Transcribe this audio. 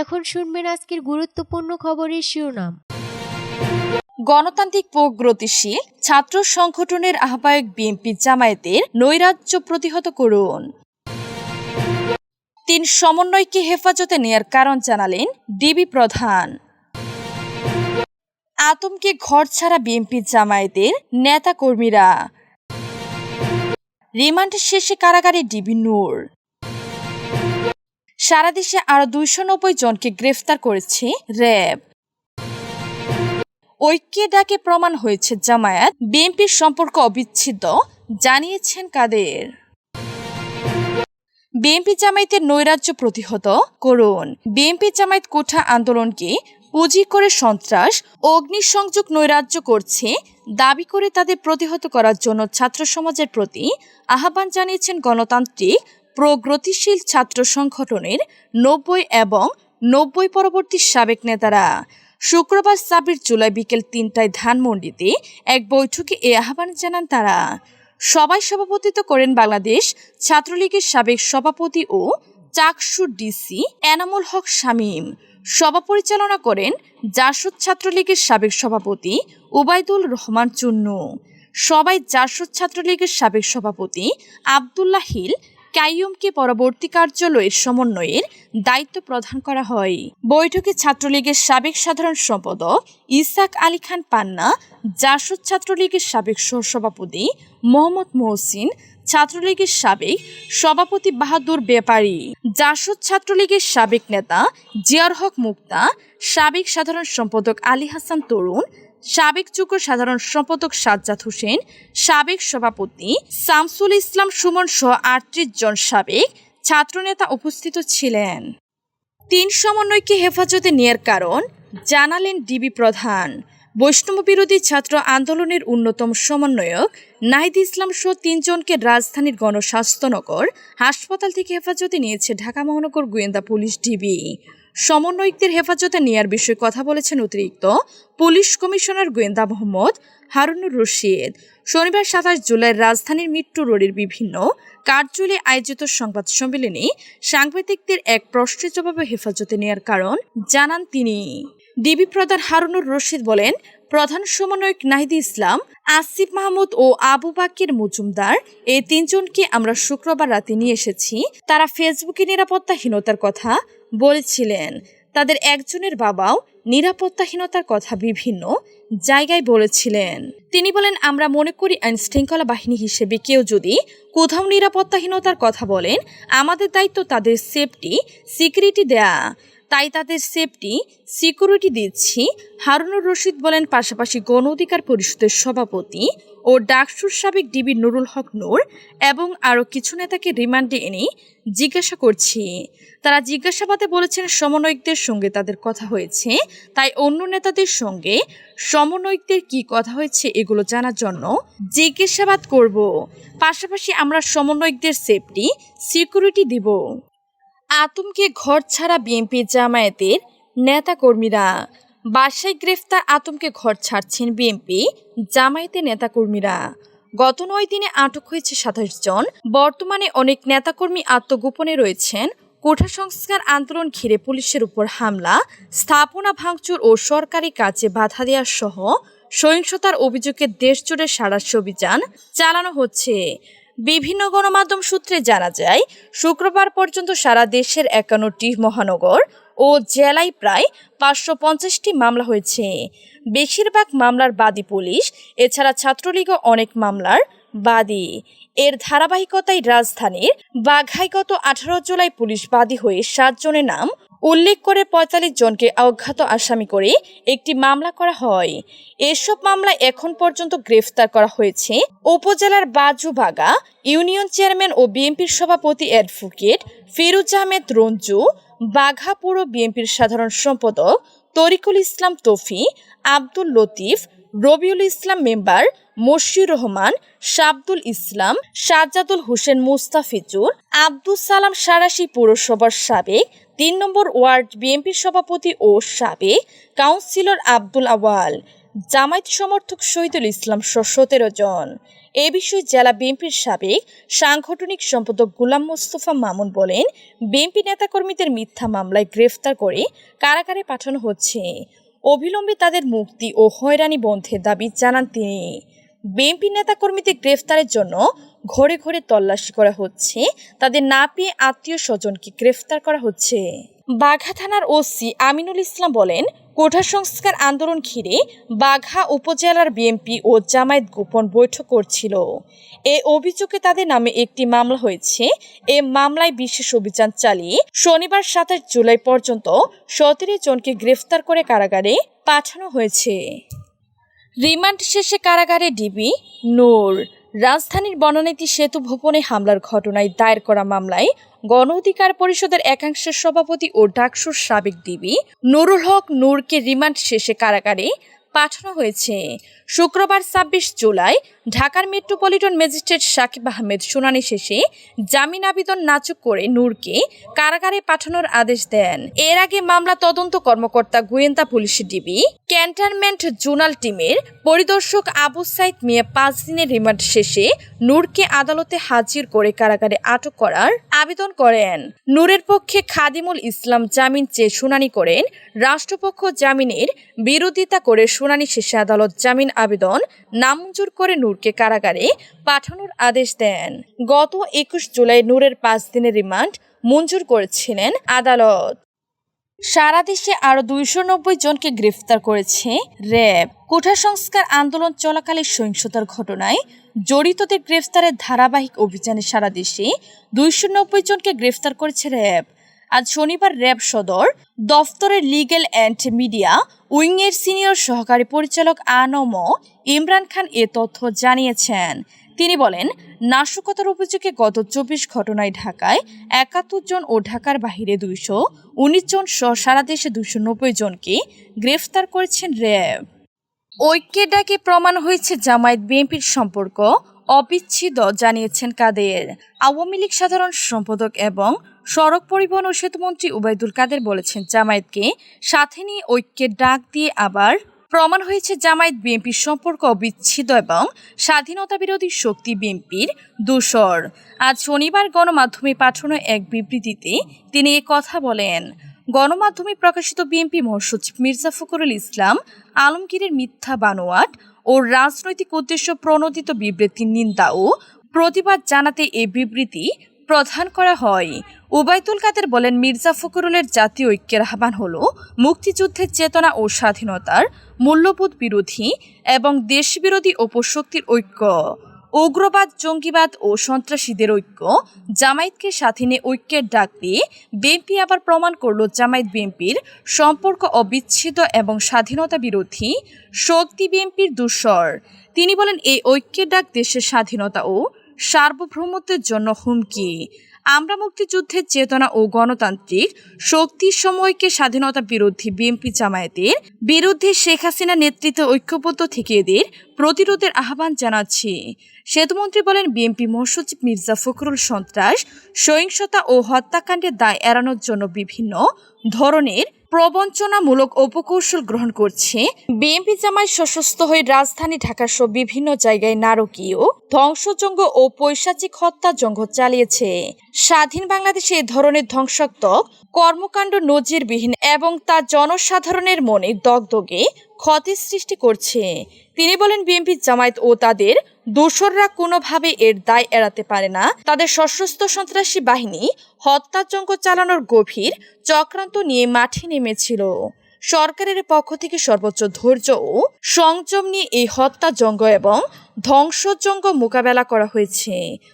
এখন শুনবেন আজকের গুরুত্বপূর্ণ খবরের শিরোনাম। গণতান্ত্রিক প্রগতিশীল ছাত্র সংগঠনের আহ্বায়ক বিএনপি জামায়াতের নৈরাজ্য প্রতিহত করুন। তিন সমন্বয়কে হেফাজতে নেয়ার কারণ জানালেন ডিবি প্রধান। আতঙ্কে ঘর ছাড়া বিএনপি জামায়াতের নেতা কর্মীরা রিমান্ড শেষে কারাগারে ডিবি নূর। সারা দেশে আরও দুইশো নব্বই জনকে গ্রেফতার করেছে র্যাব। ঐক্যে ডাকে প্রমাণ হয়েছে জামায়াত, বিএনপির সম্পর্ক অবিচ্ছেদ্য, জানিয়েছেন কাদের। বিএনপি জামায়াতের নৈরাজ্য প্রতিহত করুন। বিএনপি জামায়াত কোঠা আন্দোলনকে পুঁজি করে সন্ত্রাস, অগ্নিসংযোগ নৈরাজ্য করছে, দাবি করে তাদের প্রতিহত করার জন্য ছাত্র সমাজের প্রতি আহ্বান জানিয়েছেন গণতান্ত্রিক প্রগতিশীল ছাত্র সংগঠনের নব্বই এবং নব্বই পরবর্তী সাবেক নেতারা। শুক্রবার ছাব্বিশ জুলাই বিকেল তিনটায় ধানমন্ডিতে এক বৈঠকে এ আহ্বান জানান তারা। সবাই সভাপতিত্ব করেন বাংলাদেশ ছাত্রলীগের সাবেক সভাপতি ও চাকসু ডিসি এনামুল হক শামীম। সভা পরিচালনা করেন জাসদ ছাত্রলীগের সাবেক সভাপতি উবাইদুল রহমান চুন্নু। সবাই জাসদ ছাত্রলীগের সাবেক সভাপতি আবদুল্লাহ হিল কাইয়ুমকে পরবর্তী কার্যালয়ের সমন্বয়ের দায়িত্ব প্রদান করা হয়। বৈঠকে ছাত্রলীগের সাবেক সাধারণ সম্পাদক ইসাক আলী খান পান্না, জাসদ ছাত্রলীগের সাবেক সহসভাপতি মোহাম্মদ মহসিন, ছাত্রলীগের সাবেক সভাপতি বাহাদুর ব্যাপারী জাসদ ছাত্রলীগের সাবেক নেতা জিয়ার হক মুক্তা, সাবেক সাধারণ সম্পাদক আলী হাসান তরুণ সাবেক যুগ্ম সাধারণ সম্পাদক সাজ্জাদ হোসেন, সাবেক সভাপতি শামসুল ইসলাম সুমন সহ আটত্রিশ জন সাবেক ছাত্রনেতা উপস্থিত ছিলেন। তিন সমন্বয়কে হেফাজতে নেয়ার কারণ জানালেন ডিবি প্রধান। বৈষ্ণব বিরোধী ছাত্র আন্দোলনের অন্যতম সমন্বয়ক নাহিদ ইসলাম সহ তিনজনকে রাজধানীর গণস্বাস্থ্যনগর হাসপাতাল থেকে হেফাজতে নিয়েছে ঢাকা মহানগর গোয়েন্দা পুলিশ ডিবি। সমন্বয়কদের হেফাজতে নেয়ার বিষয়ে কথা বলেছেন অতিরিক্ত পুলিশ কমিশনার গোয়েন্দা মোহাম্মদ হারুনুর রশিদ। শনিবার সাতাশ জুলাই রাজধানীর মিট্টু রোডের বিভিন্ন কার্যালয়ে আয়োজিত সংবাদ সম্মেলনে সাংবাদিকদের এক প্রশ্নের জবাবে হেফাজতে নেয়ার কারণ জানান তিনি। ডিবি প্রধান হারুনুর রশিদ বলেন, প্রধান সমন্বয়ক নাহিদি ইসলাম, আসিফ মাহমুদ ও আবু বাকির মজুমদার এই তিনজনকে আমরা শুক্রবার রাতে নিয়ে এসেছি। তারা ফেসবুকে নিরাপত্তাহীনতার কথা বলেছিলেন, তাদের একজনের বাবাও নিরাপত্তাহীনতার কথা বিভিন্ন জায়গায় বলেছিলেন। তিনি বলেন, আমরা মনে করি আইন শৃঙ্খলা বাহিনী হিসেবে কেউ যদি কোথাও নিরাপত্তাহীনতার কথা বলেন, আমাদের দায়িত্ব তাদের সেফটি, সিকিউরিটি দেয়া। তাই তাদের সেফটি, সিকিউরিটি দিচ্ছি। হারুনুর রশিদ বলেন, পাশাপাশি গণ অধিকার পরিষদের সভাপতি ও ডাকসুর সাবেক ডিবি নুরুল হক নূর এবং আরও কিছু নেতাকে রিমান্ডে এনে জিজ্ঞাসা করছি। তারা জিজ্ঞাসাবাদে বলেছেন, সমন্বয়কদের সঙ্গে তাদের কথা হয়েছে, তাই অন্য নেতাদের সঙ্গে সমন্বয়কদের কি কথা হয়েছে এগুলো জানার জন্য জিজ্ঞাসাবাদ করব। পাশাপাশি আমরা সমন্বয়কদের সেফটি, সিকিউরিটি দিব। আতঙ্কে ঘর ছাড়া বিএনপি জামায়াতের নেতাকর্মীরা বাসায় গ্রেফতার আতঙ্কে ঘর ছাড়ছেন বিএনপি জামায়াতের নেতাকর্মীরা। গত নয় দিনে আটক হয়েছে সাতাশ জন। বর্তমানে অনেক নেতাকর্মী আত্মগোপনে রয়েছেন। কোঠা সংস্কার আন্দোলন ঘিরে পুলিশের উপর হামলা, স্থাপনা ভাঙচুর ও সরকারি কাজে বাধা দেওয়া সহ সহিংসতার অভিযোগে দেশজুড়ে সারাশি অভিযান চালানো হচ্ছে। বিভিন্ন গণমাধ্যম সূত্রে জানা যায়, শুক্রবার পর্যন্ত সারা দেশের একান্নটি মহানগর ও জেলায় প্রায় পাঁচশো পঞ্চাশটি মামলা হয়েছে। বেশিরভাগ মামলার বাদী পুলিশ, এছাড়া ছাত্রলীগও অনেক মামলার বাদী। এর ধারাবাহিকতায় রাজধানীর বাঘায় গত আঠারো জুলাই পুলিশ বাদী হয়ে সাতজনের নাম উল্লেখ করে পঁয়তাল্লিশ জনকে অজ্ঞাত আসামি করে একটি মামলা করা হয়। এসব মামলায় এখন পর্যন্ত গ্রেফতার করা হয়েছে উপজেলার বাজুবাগা ইউনিয়ন চেয়ারম্যান ও বিএনপির সভাপতি অ্যাডভোকেট ফিরুজ আহমেদ রঞ্জু বাঘা পুর বিএনপির সাধারণ সম্পাদক তরিকুল ইসলাম তফি, আব্দুল লতিফ, রবিউল ইসলাম মেম্বার, মশিউর রহমান, শাবদুল ইসলাম, সাজ্জাদুল হোসেন মুস্তাফিজুর, আব্দুল সালাম সারাশি পৌরসভার সাবেক তিন নম্বর ওয়ার্ড বিএনপির সভাপতি ও সাবেক কাউন্সিলর আব্দুল আওয়াল। জামায়াত সমর্থক শহীদুল ইসলাম সহ সতেরো জন। এ বিষয়ে জেলা বিএনপির সাবেক সাংগঠনিক সম্পাদক গুলাম মোস্তফা মামুন বলেন, বিএনপি নেতাকর্মীদের মিথ্যা মামলায় গ্রেফতার করে কারাগারে পাঠানো হচ্ছে। অবিলম্বে তাদের মুক্তি ও হয়রানি বন্ধের দাবি জানান তিনি। বিএনপি নেতাকর্মীদের গ্রেফতারের জন্য ঘরে ঘরে তল্লাশি করা হচ্ছে। তাদের না পেয়ে আত্মীয় স্বজনকে গ্রেফতার করা হচ্ছে। বাঘা থানার ওসি আমিনুল ইসলাম বলেন কোঠা সংস্কার আন্দোলন ঘিরে বাঘা উপজেলার বিএনপি ও জামায়াত গোপন বৈঠক করছিল। এ অভিযোগে তাদের নামে একটি মামলা হয়েছে। এ মামলায় বিশেষ অভিযান চালিয়ে শনিবার সাতাশ জুলাই পর্যন্ত সতেরো জনকে গ্রেফতার করে কারাগারে পাঠানো হয়েছে। রিমান্ড শেষে কারাগারে ডিবি, নূর রাজধানীর বনানীতি সেতু ভবনে হামলার ঘটনায় দায়ের করা মামলায় গণ অধিকার পরিষদের একাংশের সভাপতি ও ডাকসুর সাবেক ডিবি নুরুল হক নূরকে রিমান্ড শেষে কারাগারে পাঠানো হয়েছে। শুক্রবার ছাব্বিশ জুলাই ঢাকার মেট্রোপলিটন ম্যাজিস্ট্রেট সাকিব আহমেদ শুনানি শেষে জামিন আবেদন নাচুক করে নূরকে কারাগারে পাঠানোর আদেশ দেন। এর আগে মামলা তদন্ত কর্মকর্তা গোয়েন্দা পুলিশ ডিবি, ক্যান্টনমেন্ট জোনাল টিমের পরিদর্শক আবু সাইদ মিয়া পাঁচ দিনের রিমান্ড শেষে নূরকে আদালতে হাজির করে কারাগারে আটক করার আবেদন করেন। নূরের পক্ষে খাদিমুল ইসলাম জামিন চেয়ে শুনানি করেন। রাষ্ট্রপক্ষ জামিনের বিরোধিতা করে শুনানি শেষে আদালত জামিন আবেদন নামঞ্জুর করে নূরকে কারাগারে পাঠানোর আদেশ দেন। গত একুশ জুলাই নূরের পাঁচ দিনের রিমান্ড মঞ্জুর করেছিলেন আদালত। সারা দেশে আরও দুইশো নব্বই জনকে গ্রেফতার করেছে র্যাব। কোঠা সংস্কার আন্দোলন চলাকালে সহিংসতার ঘটনায় জড়িতদের গ্রেফতারের ধারাবাহিক অভিযানে সারা দেশে দুইশো নব্বই জনকে গ্রেফতার করেছে র্যাব। আজ শনিবার র্যাব সদর দফতরের লিগেল অ্যান্ড মিডিয়া উইংয়ের সিনিয়র সহকারী পরিচালক আনম ইমরান খান এ তথ্য জানিয়েছেন। তিনি বলেন, নাশকতার অভিযোগে গত চব্বিশ ঘটনায় ঢাকায় একাত্তর জন ও ঢাকার বাহিরে দুইশো উনিশ জন সহ সারা দেশে দুইশো নব্বই জনকে গ্রেফতার করেছেন র্যাব। ঐক্যের ডাকে প্রমাণ হয়েছে জামায়াত বিএনপির সম্পর্ক অবিচ্ছেদ জানিয়েছেন কাদের। আওয়ামী লীগ সাধারণ সম্পাদক এবং সড়ক পরিবহন ও সেতুমন্ত্রী উবায়দুল কাদের বলেছেন, জামায়াতকে সাথে নিয়ে ঐক্যের ডাক দিয়ে আবার প্রমাণ হয়েছে জামায়াত বিএনপির সম্পর্ক অবিচ্ছেদ এবং স্বাধীনতা বিরোধী শক্তি বিএনপির দূষর। আজ শনিবার গণমাধ্যমে পাঠানো এক বিবৃতিতে তিনি এ কথা বলেন, গণমাধ্যমে প্রকাশিত বিএনপি মহাসচিব মির্জা ফখরুল ইসলাম আলমগীরের মিথ্যা বানোয়াট ও রাজনৈতিক উদ্দেশ্য প্রণোদিত বিবৃতির নিন্দা ও প্রতিবাদ জানাতে এই বিবৃতি প্রধান করা হয়। উবায়দুল কাদের বলেন, মির্জা ফখরুলের জাতীয় ঐক্যের আহ্বান হল মুক্তিযুদ্ধের চেতনা ও স্বাধীনতার মূল্যবোধ বিরোধী এবং দেশবিরোধী অপশক্তির ঐক্য। উগ্রবাদ, জঙ্গিবাদ ও সন্ত্রাসীদের ঐক্য। জামায়াতকে সাথে নিয়ে ঐক্যের ডাক দিয়ে বিএনপি আবার প্রমাণ করল জামায়াত বিএনপির সম্পর্ক অবিচ্ছেদ এবং স্বাধীনতা বিরোধী শক্তি বিএনপির দুঃসর তিনি বলেন, এই ঐক্যের ডাক দেশের স্বাধীনতা ও সার্বভৌমত্বের জন্য হুমকি। আমরা মুক্তিযুদ্ধের চেতনা ও গণতান্ত্রিক শক্তির সময়কে স্বাধীনতা বিরোধী বিএনপি জামায়াতের বিরুদ্ধে শেখ হাসিনা নেতৃত্বে ঐক্যবদ্ধ থেকে এদের প্রতিরোধের আহ্বান জানাচ্ছি। সেতুমন্ত্রী বলেন, বিএনপি মহাসচিব মির্জা ফখরুল সন্ত্রাস, সহিংসতা ও হত্যাকাণ্ডের দায় এড়ানোর জন্য বিভিন্ন ধরনের প্রবঞ্চনামূলক উপকৌশল গ্রহণ করছে। বিএনপি জামায় সশস্ত্র হয়ে রাজধানী ঢাকা সহ বিভিন্ন জায়গায় নারকীয় ধ্বংসজঙ্গ ও পৈশাচিক হত্যাজঙ্গ চালিয়েছে। স্বাধীন বাংলাদেশে এ ধরনের ধ্বংসাত্মক কর্মকাণ্ড নজিরবিহীন এবং তা জনসাধারণের মনে দগদগে ক্ষতি সৃষ্টি করছে। তিনি বলেন, বিএনপি জামায়াত ও তাদের দোসররা কোনোভাবে এর দায় এড়াতে পারে না। তাদের সশস্ত্র সন্ত্রাসী বাহিনী হত্যাচঙ্ক চালানোর গভীর চক্রান্ত নিয়ে মাঠে নেমেছিল। সরকারের পক্ষ থেকে সর্বোচ্চ ধৈর্য ও সংযম নিয়ে এই হত্যাযজ্ঞ এবং ধ্বংসজঙ্গ মোকাবেলা করা হয়েছে।